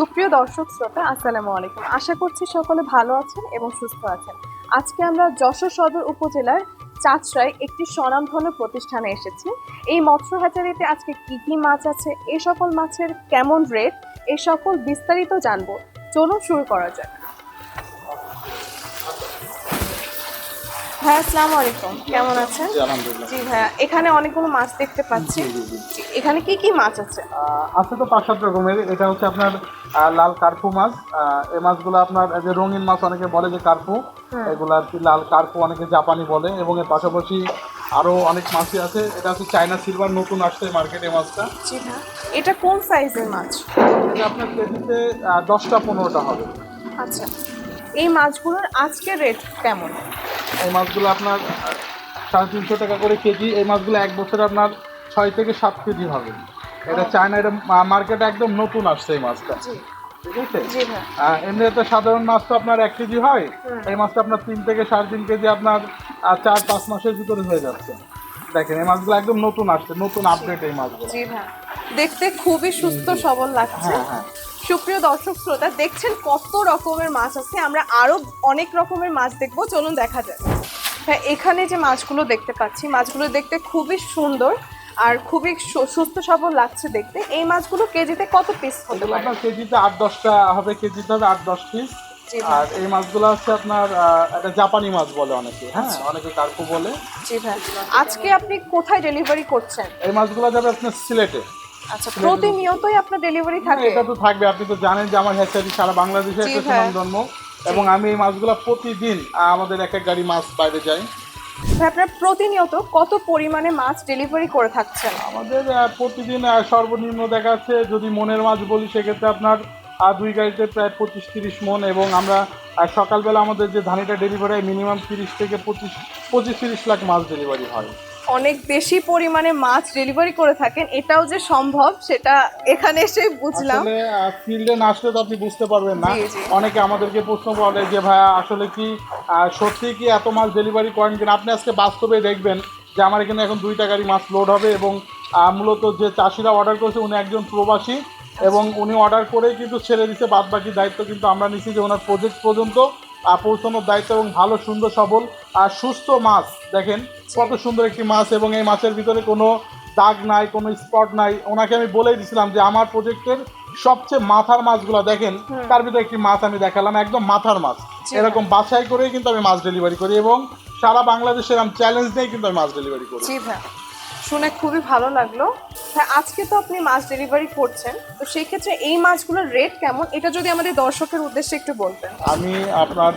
সুপ্রিয় দর্শক শ্রোতা, আসসালামু আলাইকুম। আশা করছি সকলে ভালো আছেন এবং সুস্থ আছেন। আজকে আমরা যশোর সদর উপজেলার চাঁচরায় একটি স্বনামধন্য প্রতিষ্ঠানে এসেছি। এই মৎস্য হ্যাচারিতে আজকে কি কি মাছ আছে এই সকল মাছের কেমন রেট, এ সকল বিস্তারিত জানব। চলুন শুরু করা যাক। ভাইয়া আসসালামু আলাইকুম। কেমন আছেন? জি, জি ভাইয়া এখানে অনেকগুলো মাছ দেখতে পাচ্ছি। এখানে কি কি মাছ আছে? আছে তো পাঁচ সাত রকমের। এটা হচ্ছে আপনার লাল কার্পু মাছ। এই মাছগুলো আপনার যে রঙিন মাছ অনেকে বলে যে কার্পু। এগুলো আর কি লাল কার্পু অনেকে জাপানি বলে। এবং এর পাশাপাশি আরও অনেক মাছই আছে। এটা হচ্ছে চায়না সিলভার নতুন আসছে মার্কেটে মাছটা। এটা কোন সাইজের মাছ? এটা আপনার কেজিতে দশটা পনেরোটা হবে। আচ্ছা এই মাছগুলোর আজকের রেট কেমন? এই মাছগুলো আপনার সাড়ে তিনশো টাকা করে কেজি। এই মাছগুলো এক বছরে আপনার ছয় থেকে সাত কেজি হবে। এটা চায়না এটা মার্কেটে একদম নতুন আসছে এই মাছটা। ঠিক আছে? সাধারণ মাছ তো আপনার এক কেজি হয়। এই মাছটা আপনার তিন থেকে সাড়ে তিন কেজি আপনার চার পাঁচ মাসের ভিতরে হয়ে যাচ্ছে। দেখেন এই মাছগুলো একদম নতুন আসছে নতুন আপডেট এই মাছগুলো। দেখতে খুবই সুস্থ সবল লাগছে। হ্যাঁ হ্যাঁ। সুপ্রিয় দর্শক শ্রোতা দেখছেন কত রকমের মাছ আছে আমরা আরও অনেক রকমের মাছ দেখব চলুন দেখা যায় হ্যাঁ এখানে যে মাছগুলো দেখতে পাচ্ছি মাছগুলো দেখতে খুবই সুন্দর আর খুবই সুস্থ সবল লাগছে দেখতে। এই মাছগুলো কেজিতে কত পিস হতে পারে? আপনার কেজিতে আট দশটা হবে কেজিতে হবে আট দশ পিস আর এই মাছগুলো হচ্ছে আপনার একটা জাপানি মাছ বলে অনেকে হ্যাঁ? আচ্ছা। অনেকে কার্পু বলে। জি ভাই। আজকে আপনি কোথায় ডেলিভারি করছেন? এই মাছগুলো যাবে আপনার সিলেটে। আচ্ছা প্রতিনিয়তই আপনার ডেলিভারি থাকে। এটা তো থাকবে। আপনি তো জানেন যে আমার হ্যাচারি সারা বাংলাদেশে একটা ভাই। সুনাম জন্ম। এবং আমি এই মাছগুলো প্রতিদিন আমাদের এক এক গাড়ি মাছ বাইরে যাই। আপনার প্রতিনিয়ত কত পরিমাণে মাছ ডেলিভারি করে থাকছেন? আমাদের প্রতিদিন সর্বনিম্ন দেখা যাচ্ছে যদি মনের মাছ বলি সেক্ষেত্রে আপনার দুই গাড়িতে প্রায় পঁচিশ তিরিশ মন এবং আমরা সকালবেলা আমাদের যে ধানিটা ডেলিভারি হয় মিনিমাম তিরিশ থেকে পঁচিশ পঁচিশ তিরিশ লাখ মাছ ডেলিভারি হয়। অনেক বেশি পরিমাণে মাছ ডেলিভারি করে থাকেন। এটাও যে সম্ভব সেটা এখানে এসে বুঝলাম। ফিল্ডে না আসলে তো আপনি বুঝতে পারবেন না। অনেকে আমাদেরকে প্রশ্ন করে যে ভাইয়া আসলে কি সত্যি কি এত মাছ ডেলিভারি করেন কিনা? আপনি আজকে বাস্তবে দেখবেন যে আমার এখানে এখন দুইটা গাড়ি মাছ লোড হবে এবং মূলত যে চাষিরা অর্ডার করেছে উনি একজন প্রবাসী এবং উনি অর্ডার করেই কিন্তু ছেড়ে দিতে বাদ বাকি দায়িত্ব কিন্তু আমরা নিচ্ছি যে ওনার প্রজেক্ট পর্যন্ত পৌঁছানোর দায়িত্ব এবং ভালো সুন্দর সবল আর সুস্থ মাছ। দেখেন কত সুন্দর একটি মাছ এবং এই মাছের ভিতরে কোনো দাগ নাই কোনো স্পট নাই। ওনাকে আমি বলেই দিছিলাম যে আমার প্রজেক্টের সবচেয়ে মাথার মাছগুলো দেখেন তার ভিতরে একটি মাছ আমি দেখালাম একদম মাথার মাছ। এরকম বাছাই করেই কিন্তু আমি মাছ ডেলিভারি করি এবং সারা বাংলাদেশে এরকম চ্যালেঞ্জ নিয়েই কিন্তু আমি মাছ ডেলিভারি করি। শুনে খুবই ভালো লাগল। হ্যাঁ আজকে তো আপনি মাছ ডেলিভারি করছেন তো সেই ক্ষেত্রে এই মাছগুলোর রেট কেমন? এটা যদি আমাদের দর্শকের উদ্দেশ্যে একটু বলতেন। আমি আপনার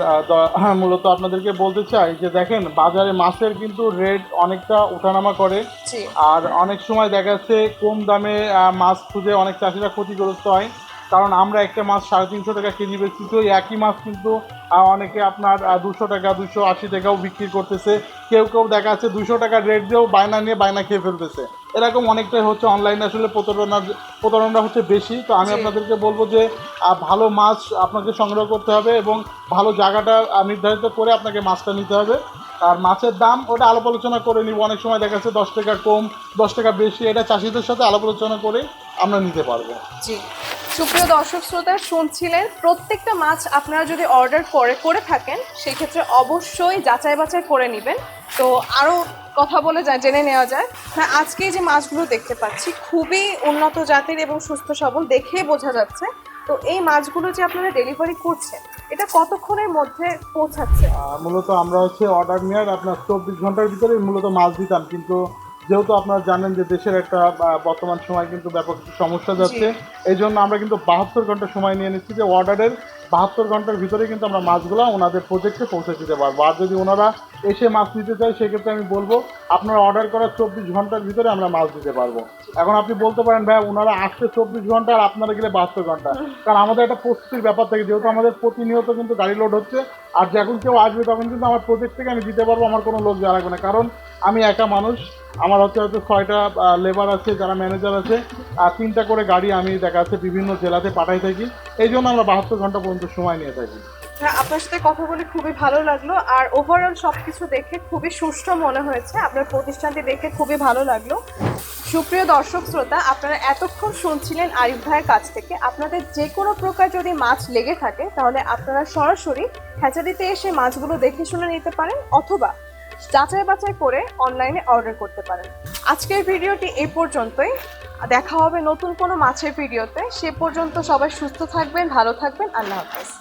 হ্যাঁ, মূলত আপনাদেরকে বলতে চাই যে দেখেন বাজারে মাছের কিন্তু রেট অনেকটা ওঠানামা করে। আর অনেক সময় দেখা যাচ্ছে কম দামে মাছ খুঁজে অনেক চাষিরা ক্ষতিগ্রস্ত হয়। কারণ আমরা একটা মাছ সাড়ে তিনশো টাকা কেজি বেচছি তো একই মাছ কিন্তু অনেকে আপনার দুশো টাকা দুশো আশি টাকাও বিক্রি করতেছে। কেউ কেউ দেখা যাচ্ছে দুশো টাকার রেট দিয়েও বায়না নিয়ে বায়না খেয়ে ফেলতেছে। এরকম অনেকটাই হচ্ছে অনলাইনে আসলে প্রতারণার প্রতারণা হচ্ছে বেশি। তো আমি আপনাদেরকে বলব যে ভালো মাছ আপনাকে সংগ্রহ করতে হবে এবং ভালো জায়গাটা নির্ধারিত করে আপনাকে মাছটা নিতে হবে। আর মাছের দাম ওটা আলাপ আলোচনা করে নিব। অনেক সময় দেখা যাচ্ছে দশ টাকা কম দশ টাকা বেশি এটা চাষিদের সাথে আলাপ আলোচনা করে আমরা নিতে পারব। জি। সুপ্রিয় দর্শক শ্রোতা, শুনছিলেন প্রত্যেকটা মাছ আপনারা যদি অর্ডার করে করে থাকেন সেই ক্ষেত্রে অবশ্যই যাচাই বাছাই করে নেবেন। তো আরও কথা বলে যা, জেনে নেওয়া যায় হ্যাঁ আজকে যে মাছগুলো দেখতে পাচ্ছি, খুবই উন্নত জাতের এবং সুস্থ সবল দেখেই বোঝা যাচ্ছে। তো এই মাছগুলো যে আপনারা ডেলিভারি করছেন, এটা কতক্ষণের মধ্যে পৌঁছাচ্ছে? মূলত আমরা হচ্ছে অর্ডার নেওয়ার আপনার চব্বিশ ঘণ্টার ভিতরে মূলত মাছ দিতাম, কিন্তু যেহেতু আপনারা জানেন যে দেশের একটা বর্তমান সময় কিন্তু ব্যাপক কিছু সমস্যা যাচ্ছে এই জন্য আমরা কিন্তু বাহাত্তর ঘণ্টা সময় নিয়ে নিচ্ছি যে অর্ডারের বাহাত্তর ঘণ্টার ভিতরে কিন্তু আমরা মাছগুলো ওনাদের প্রজেক্টে পৌঁছে দিতে পারব। আর যদি ওনারা এসে মাছ নিতে চায় সেক্ষেত্রে আমি বলব, আপনারা অর্ডার করার চব্বিশ ঘণ্টার ভিতরে আমরা মাছ দিতে পারব। এখন আপনি বলতে পারেন, ভাই ওনারা আসতে চব্বিশ ঘণ্টা আর আপনারা গেলে বাহাত্তর ঘণ্টা। কারণ আমাদের একটা প্রস্তুতির ব্যাপার থাকে, যেহেতু আমাদের প্রতিনিয়ত কিন্তু গাড়ি লোড হচ্ছে, আর যখন কেউ আসবে তখন কিন্তু আমার প্রজেক্ট থেকে আমি দিতে পারব, আমার কোনো লোক যাওয়া লাগবে না। কারণ আমি একা মানুষ, আমার হচ্ছে হয়তো ছয়টা লেবার আছে, যারা ম্যানেজার আছে, আর তিনটা করে গাড়ি আমি দেখা যাচ্ছে বিভিন্ন জেলাতে পাঠাই থাকি। এই জন্য আমরা বাহাত্তর ঘণ্টা পর্যন্ত সময় নিয়ে থাকি। হ্যাঁ আপনার সাথে কথা বলে খুবই ভালো লাগল। আর ওভারঅল সব কিছু দেখে খুবই সুষ্ঠু মনে হয়েছে। আপনার প্রতিষ্ঠানটি দেখে খুবই ভালো লাগল। সুপ্রিয় দর্শক শ্রোতা, আপনারা এতক্ষণ শুনছিলেন আরিফ ভাইয়ের কাছ থেকে। আপনাদের যে কোনো প্রকার যদি মাছ লেগে থাকে, তাহলে আপনারা সরাসরি হ্যাচারিতে এসে মাছগুলো দেখে শুনে নিতে পারেন, অথবা যাচাই বাছাই করে অনলাইনে অর্ডার করতে পারেন। আজকের ভিডিওটি এই পর্যন্তই। দেখা হবে নতুন কোনো মাছের ভিডিওতে। সে পর্যন্ত সবাই সুস্থ থাকবেন, ভালো থাকবেন। আল্লাহ হাফেজ।